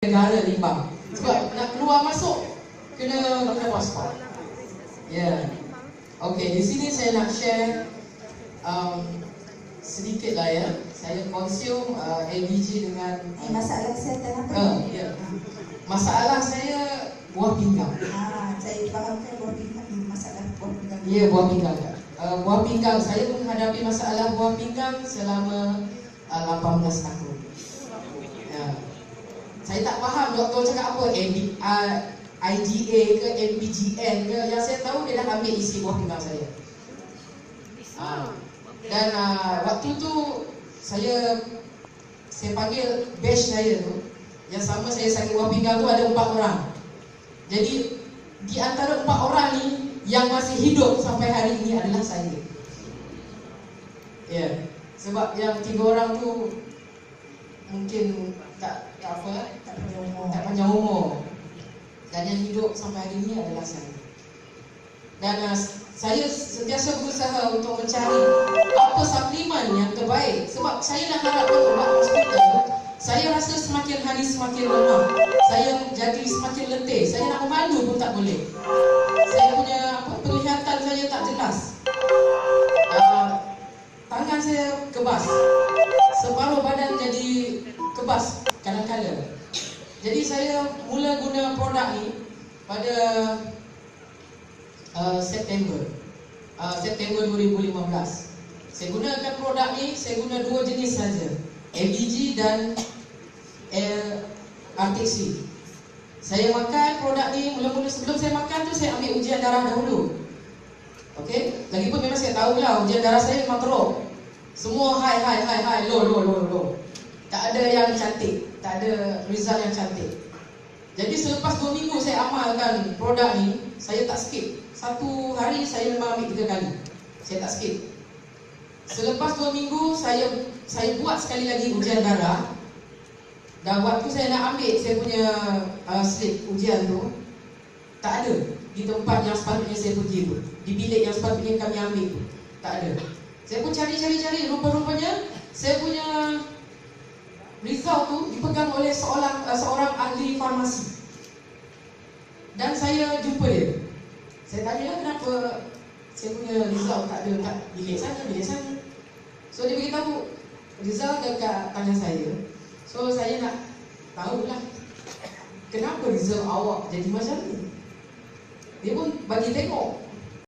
negara limbang. Sebab nak keluar masuk kena kena pasport. Ya. Yeah. Okey, di sini saya nak share um, sedikit lah ya. Saya konsum uh, LBG dengan Eh, masalah kesihatan apa? uh. Yeah. Masalah saya buah pinggang. Ah, saya fahamkan buah pinggang masalah buah pinggang. Ya, buah pinggang. Uh, buah pinggang saya menghadapi masalah buah pinggang selama uh, 18 tahun. Ya. Saya tak faham doktor cakap apa MB, uh, IGA ke MPGN ke yang saya tahu dia dah ambil isi buah pinggang saya. Uh, dan uh, waktu tu saya saya panggil batch saya tu yang sama saya sakit buah pinggang tu ada empat orang. Jadi di antara empat orang ni yang masih hidup sampai hari ini adalah saya. Ya. Yeah. Sebab yang tiga orang tu mungkin tak, tak apa Tak panjang umur. tak panjang umur. Dan yang hidup sampai hari ini adalah saya. Dan uh, saya sentiasa berusaha untuk mencari apa suplemen yang terbaik sebab saya nak harapkan ubat hospital saya rasa semakin hari semakin lemah. Saya jadi semakin letih. Saya nak memandu pun tak boleh. Saya punya apa, penglihatan saya tak jelas. Uh, tangan saya kebas. Separuh badan jadi kebas kadang-kadang. Jadi saya mula guna produk ni pada uh, September. Uh, September 2015. Saya gunakan produk ni, saya guna dua jenis saja. MBG dan uh, RTC. Saya makan produk ni mula-mula sebelum saya makan tu saya ambil ujian darah dahulu. Okey, lagipun memang saya tahu lah ujian darah saya memang teruk. Semua high high high high low low low low. Tak ada yang cantik, tak ada result yang cantik. Jadi selepas 2 minggu saya amalkan produk ni, saya tak skip. Satu hari saya memang ambil tiga kali. Saya tak skip. Selepas 2 minggu saya saya buat sekali lagi ujian darah. Dan waktu saya nak ambil saya punya uh, slip ujian tu tak ada di tempat yang sepatutnya saya pergi tu. Di bilik yang sepatutnya kami ambil tu. Tak ada. Saya pun cari-cari-cari rupa-rupanya saya punya result tu dipegang oleh seorang uh, seorang ahli farmasi. Dan saya jumpa dia. Saya tanya lah kenapa saya punya result tak ada kat bilik sana, bilik sana. So dia beritahu result dekat tangan saya. So saya nak tahulah kenapa result awak jadi macam ni. Dia pun bagi tengok